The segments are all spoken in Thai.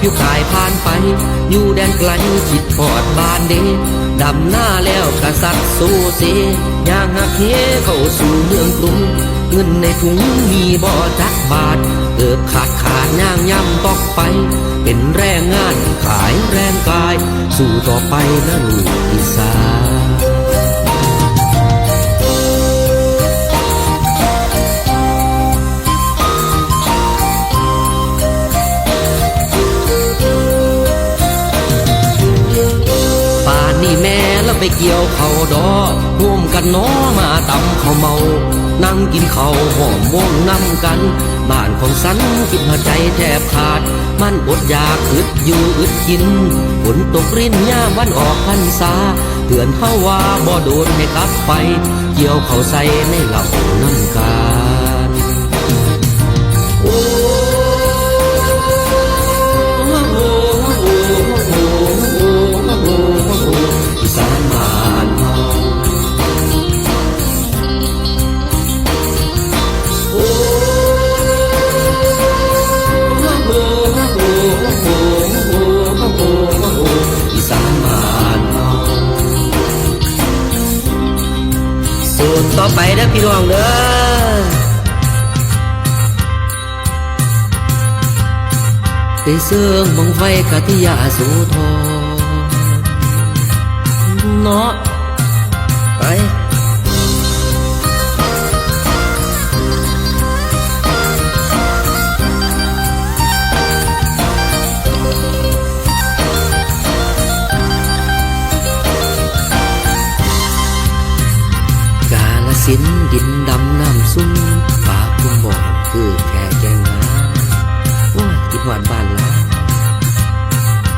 ผิวขายผ่านไป อยู่แดนไกลคิดพอดบานเดดำหน้าแล้วกระสัดสู้เสย่างหักเหเข้าสู่เมืองกรุงเงินในถุงมีบ่อจักบาท เกิดขาดขาดย่างย่ำตอกไป เป็นแรงงานขายแรงกาย สู่ต่อไปนะลูกอีสาน ไปเกี่ยวเขาดอร่วมกันน้อมาตำเขาเมา นั่งกินเขาวหอมม่วงน้ำกัน บ้านของสันคิดหัวใจแทบขาด มันอดอยากอึดอยู่อึดกินฝนตกรินย่ามวันออกพรรษาเตือนเฮาว่าบ่โดนให้กลับไป เกี่ยวเขาใส่ในเหล่าน้ำกัน ไปเด้อพี่น้องเด้อไปเสื่องบังไฟกะทิยาสูทองเนาะไป สินดินดำน้ำซุ่มปากทุ่งบ่อคือแค่แกงน้ำโอ้ยคิดหวานบ้านละ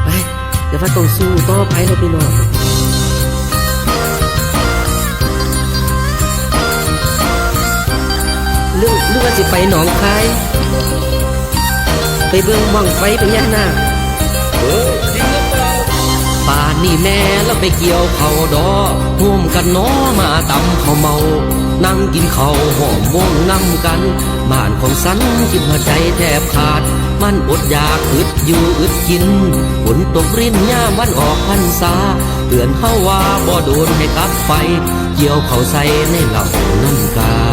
ไปเดี๋ยวว่าต้องสู้ต่อไปแล้วพี่น้องหรือหรือว่าสิไปหนองคายไปเบิ่งบังไฟพญานาค แม่แล้วไปเกี่ยวเขาดอร่วมกันน้อมาตำเขาเมา นั่งกินเขาหอมวงน้ำกัน บ้านของสันคิดหัวใจแทบขาด มันอดอยากอึดอยู่อึดกินฝนตกรินย่ามันออกพรรษาเตือนเฮาว่าบ่โดนให้กลับไป เกี่ยวเขาใส่ในเหล่าน้ำกัน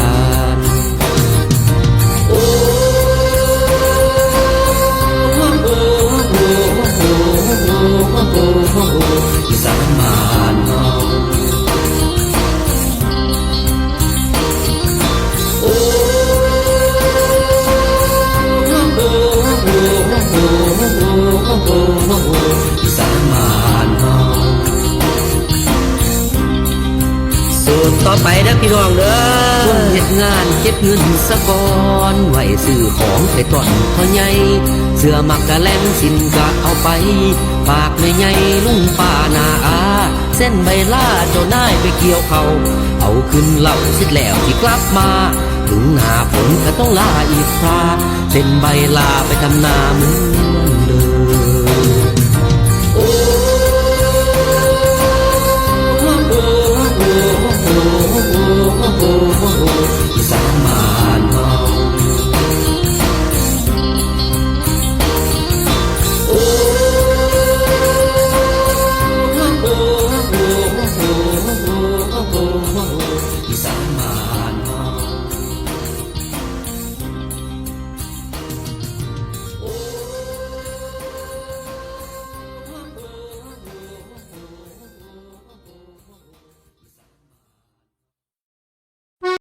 พี่น้องเด้อช่วงเฮ็ดงานเก็บเงินสะกอนไว้ซื้อของไปต้อนพ่อใหญ่เสื้อมักกะแลงสินกะเอาไปฝากแม่ใหญ่ลุงป้านาอาเส้นใบล่าเจ้านายไปเกี่ยวเขาเอาขึ้นเหล่าเสร็จแล้วที่กลับมา ถึงหน้าฝนก็ต้องลาอีกคราเส้นใบลาไปทำนาเมือง